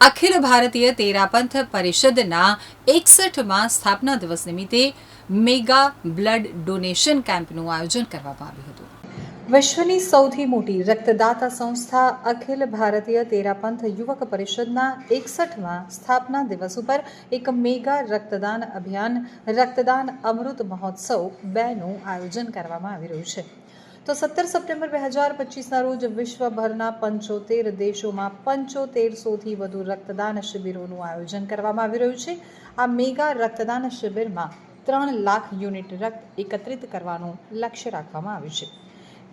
અખિલ ભારતીય તેરાપંથ પરિષદના એકસઠમાં સ્થાપના દિવસ નિમિત્તે મેગા બ્લડ ડોનેશન કેમ્પનું આયોજન કરવામાં આવ્યું હતું. વિશ્વની સૌથી મોટી રક્તદાતા સંસ્થા અખિલ ભારતીય તેરાપંથ યુવક પરિષદના એકસઠમાં સ્થાપના દિવસ ઉપર એક મેગા રક્તદાન અભિયાન, રક્તદાન અમૃત મહોત્સવ બેનું આયોજન કરવામાં આવી રહ્યું છે. તો સત્તર સપ્ટેમ્બર બે હજાર પચીસના રોજ વિશ્વભરના પંચોતેર દેશોમાં પંચોતેરસોથી વધુ રક્તદાન શિબિરોનું આયોજન કરવામાં આવી રહ્યું છે. આ મેગા રક્તદાન શિબિરમાં ત્રણ લાખ યુનિટ રક્ત એકત્રિત કરવાનું લક્ષ્ય રાખવામાં આવ્યું છે.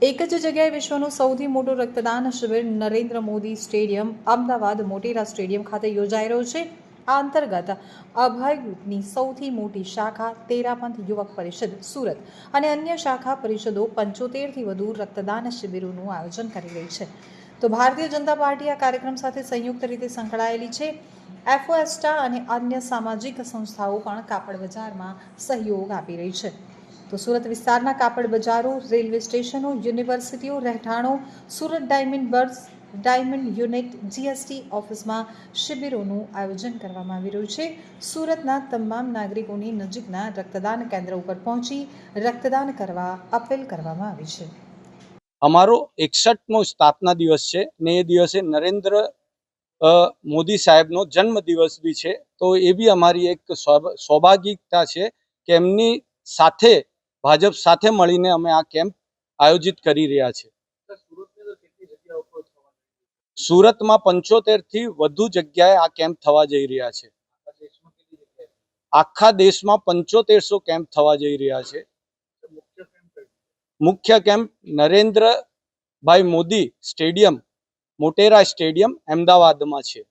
એક જ જગ્યાએ વિશ્વનું સૌથી મોટું રક્તદાન શિબિર નરેન્દ્ર મોદી સ્ટેડિયમ, અમદાવાદ મોટેરા સ્ટેડિયમ ખાતે યોજાઈ રહ્યો છે. આ અંતર્ગત અભય ગ્રુપની સૌથી મોટી શાખા તેરાપંથ યુવક પરિષદ, સુરત અને અન્ય શાખા પરિષદો પંચોતેરથી વધુ રક્તદાન શિબિરોનું આયોજન કરી રહી છે. તો ભારતીય જનતા પાર્ટી આ કાર્યક્રમ સાથે સંયુક્ત રીતે સંકળાયેલી છે. એફઓએસ્ટા અને અન્ય સામાજિક સંસ્થાઓ પણ કાપડ બજારમાં સહયોગ આપી રહી છે. તો સુરત વિસ્તારના કાપડ બજારો, રેલવે સ્ટેશનો, યુનિવર્સિટીઓ, રહેઠાણો, Surat diamond bourse diamond unit GST ઓફિસમાં શિબિરોનું આયોજન કરવામાં આવી રહ્યું છે. સુરતના તમામ નાગરિકોની નજીકના રક્તદાન કેન્દ્ર ઉપર પહોંચી રક્તદાન કરવા અપીલ કરવામાં આવી છે. અમારો એકસઠમો સ્થાપના દિવસ છે ને એ દિવસે નરેન્દ્ર મોદી સાહેબનો જન્મ દિવસ બી છે. તો એ બી અમારી એક સૌભ- સૌભાગિકતા છે કે એમની સાથે, ભાજપ સાથે મળીને અમે આ કેમ્પ આયોજિત કરી રહ્યા છે. સુરતમાં પંચોતેરથી વધુ જગ્યાએ આ કેમ્પ થવા જઈ રહ્યા છે. આખા દેશમાં પંચોતેરસો કેમ્પ થવા જઈ રહ્યા છે. મુખ્ય camp Narendrabhai Modi stadium, Motera stadium, અમદાવાદમાં છે.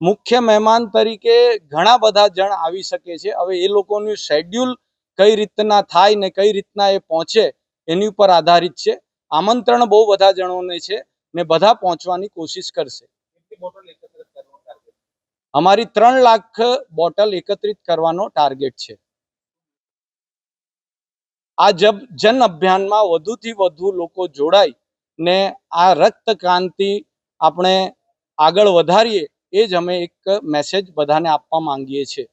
મુખ્ય મહેમાન તરીકે ઘણા બધા જણ આવી શકે છે. હવે એ લોકોનું શેડ્યુલ કઈ રીતના થાય ને કઈ રીતના એ પહોંચે એની ઉપર આધારિત છે. આમંત્રણ બહુ બધા જણોને છે ને બધા પહોંચવાની કોશિશ કરશે. અમારી ત્રણ લાખ બોટલ એકત્રિત કરવાનો ટાર્ગેટ છે. આ જબ જન અભિયાનમાં વધુથી વધુ લોકો જોડાય ને આ રક્ત ક્રાંતિ આપણે આગળ વધારીએ એ જ અમે એક મેસેજ બધાને આપવા માંગીએ છીએ.